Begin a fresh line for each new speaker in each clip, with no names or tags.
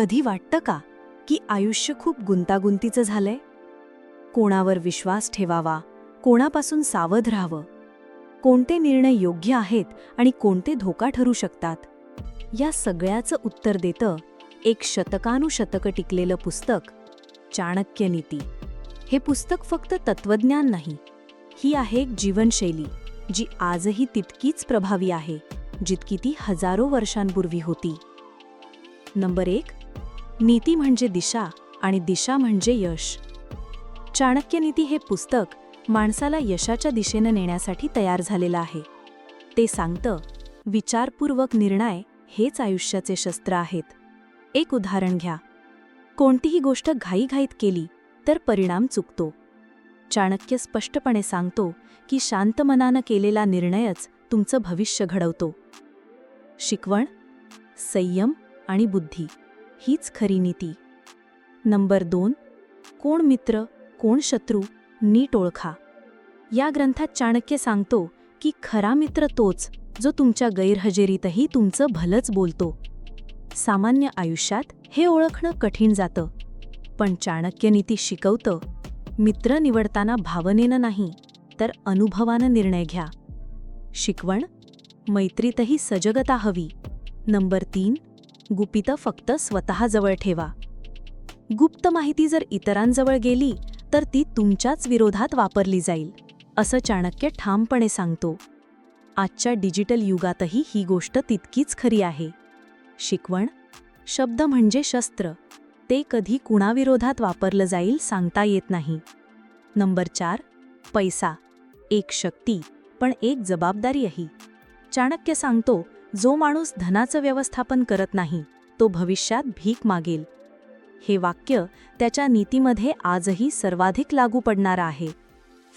कधी वाटतं का की आयुष्य खूप गुंतागुंतीचं झालंय? कोणावर विश्वास ठेवावा? कोणापासून सावध राहावं? कोणते निर्णय योग्य आहेत आणि कोणते धोका ठरू शकतात? या सगळ्याचं उत्तर देतं एक शतकानुशतकं टिकलेलं पुस्तक चाणक्य नीती. हे पुस्तक फक्त तत्वज्ञान नाही. ही आहे एक जीवनशैली जी आजही तितकीच प्रभावी आहे जितकी ती हजारो वर्षांपूर्वी होती. नंबर एक नीती म्हणजे दिशा आणि दिशा म्हणजे यश. चाणक्य नीती हे पुस्तक माणसाला यशाच्या दिशेनं नेण्यासाठी तयार झालेलं आहे. ते सांगतं विचारपूर्वक निर्णय हेच आयुष्याचे शस्त्र आहेत. एक उदाहरण घ्या. कोणतीही गोष्ट घाईघाईत केली तर परिणाम चुकतो. चाणक्य स्पष्टपणे सांगतो की शांत मनानं केलेला निर्णयच तुमचं भविष्य घडवतो. शिकवण संयम आणि बुद्धी. हीच खरी नीती. नंबर दोन कोण मित्र कोण शत्रू नीट ओळखा. या ग्रंथात चाणक्य सांगतो की खरा मित्र तोच जो तुमच्या गैरहजेरीतही तुमचं भलंच बोलतो. सामान्य आयुष्यात हे ओळखणं कठीण जातं पण चाणक्यनीती शिकवतं मित्र निवडताना भावनेनं नाही तर अनुभवानं निर्णय घ्या. शिकवण मैत्रीतही सजगता हवी. नंबर तीन गुपितं फक्त स्वतःजवळ ठेवा. गुप्त माहिती जर इतरांजवळ गेली तर ती तुमच्याच विरोधात वापरली जाईल असं चाणक्य ठामपणे सांगतो. आजच्या डिजिटल युगातही ही गोष्ट तितकीच खरी आहे. शिकवण शब्द म्हणजे शस्त्र ते कधी कुणाविरोधात वापरलं जाईल सांगता येत नाही. नंबर चार पैसा एक शक्ती पण एक जबाबदारीही. चाणक्य सांगतो जो माणूस धनाचं व्यवस्थापन करत नाही तो भविष्यात भीक मागेल. हे वाक्य त्याच्या नीतीमध्ये आजही सर्वाधिक लागू पडणारं आहे.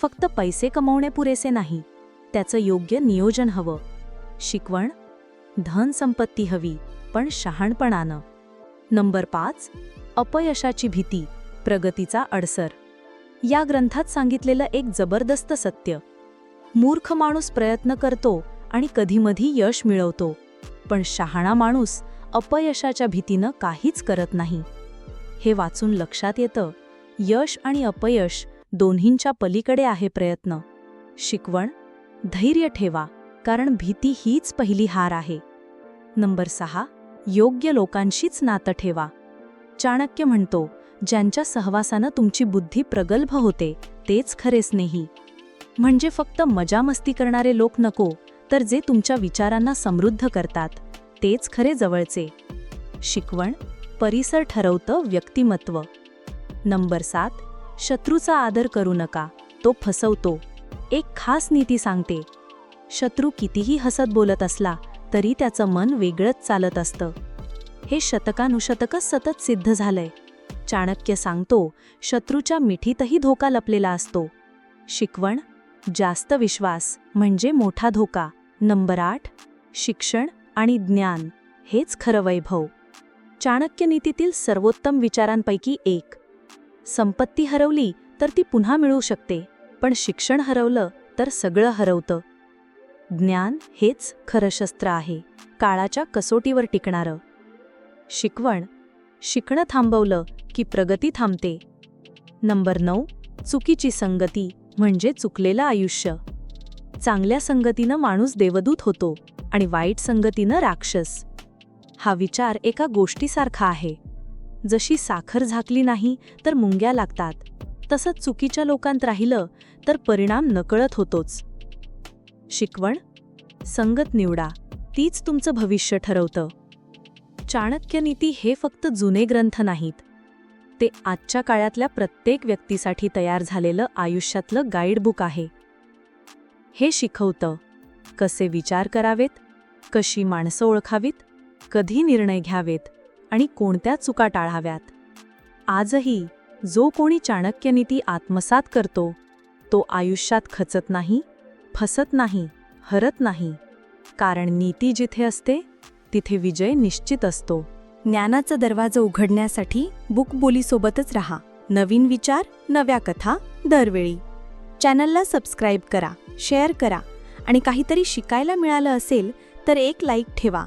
फक्त पैसे कमवणे पुरेसे नाही त्याचं योग्य नियोजन हवं. शिकवण धन संपत्ती हवी पण शहाणपणानं. नंबर पाच अपयशाची भीती प्रगतीचा अडसर. या ग्रंथात सांगितलेलं एक जबरदस्त सत्य. मूर्ख माणूस प्रयत्न करतो आणि कधीमधी यश मिळवतो. पण शहाणा माणूस अपयशाच्या भीतीनं काहीच करत नाही. हे वाचून लक्षात येतं यश आणि अपयश दोन्हींच्या पलीकडे आहे प्रयत्न. शिकवण धैर्य ठेवा कारण भीती हीच पहिली हार आहे. नंबर सहा योग्य लोकांशीच नातं ठेवा. चाणक्य म्हणतो ज्यांच्या सहवासानं तुमची बुद्धी प्रगल्भ होते तेच खरे स्नेही. म्हणजे फक्त मजामस्ती करणारे लोक नको तर जे तुमच्या विचारांना समृद्ध करतात तेच खरे जवळचे. शिकवण परिसर ठरवतं व्यक्तिमत्व. नंबर सात शत्रूचा आदर करू नका तो फसवतो. एक खास नीती सांगते शत्रू कितीही हसत बोलत असला तरी त्याचं मन वेगळंच चालत असतं. हे शतकानुशतकच सतत सिद्ध झालंय. चाणक्य सांगतो शत्रूच्या मिठीतही धोका लपलेला असतो. शिकवण जास्त विश्वास म्हणजे मोठा धोका. नंबर आठ शिक्षण आणि ज्ञान हेच खरं वैभव. चाणक्य नीतीतील सर्वोत्तम विचारांपैकी एक. संपत्ती हरवली तर ती पुन्हा मिळू शकते पण शिक्षण हरवलं तर सगळं हरवतं. ज्ञान हेच खरं शस्त्र आहे काळाच्या कसोटीवर टिकणारं. शिकवण शिकणं थांबवलं की प्रगती थांबते. नंबर नऊ चुकीची संगती म्हणजे चुकलेलं आयुष्य. चांगल्या संगतीनं माणूस देवदूत होतो आणि वाईट संगतीनं राक्षस. हा विचार एका गोष्टीसारखा आहे. जशी साखर झाकली नाही तर मुंग्या लागतात. तसंच चुकीच्या लोकांत राहिलं तर परिणाम नकळत होतोच. शिकवण? संगत निवडा. तीच तुमचं भविष्य ठरवतं. चाणक्य नीती हे फक्त जुने ग्रंथ नाहीत. ते आजच्या काळातल्या प्रत्येक व्यक्तीसाठी तयार झालेलं आयुष्यातलं गाईडबुक आहे. हे शिकवतं. कसे विचार करावेत? कशी माणसं ओळखावीत? कधी निर्णय घ्यावेत? आणि कोणत्या चुका टाळाव्यात? आजही जो कोणी चाणक्यनीती आत्मसात करतो तो आयुष्यात खचत नाही फसत नाही हरत नाही. कारण नीती जिथे असते तिथे विजय निश्चित असतो.
ज्ञानाचा दरवाजा उघडण्यासाठी बुक बोलीसोबतच रहा. नवीन विचार नव्या कथा दरवेळी. चॅनलला सबस्क्राईब करा शेअर करा आणि काहीतरी शिकायला मिळालं असेल तर एक लाईक ठेवा.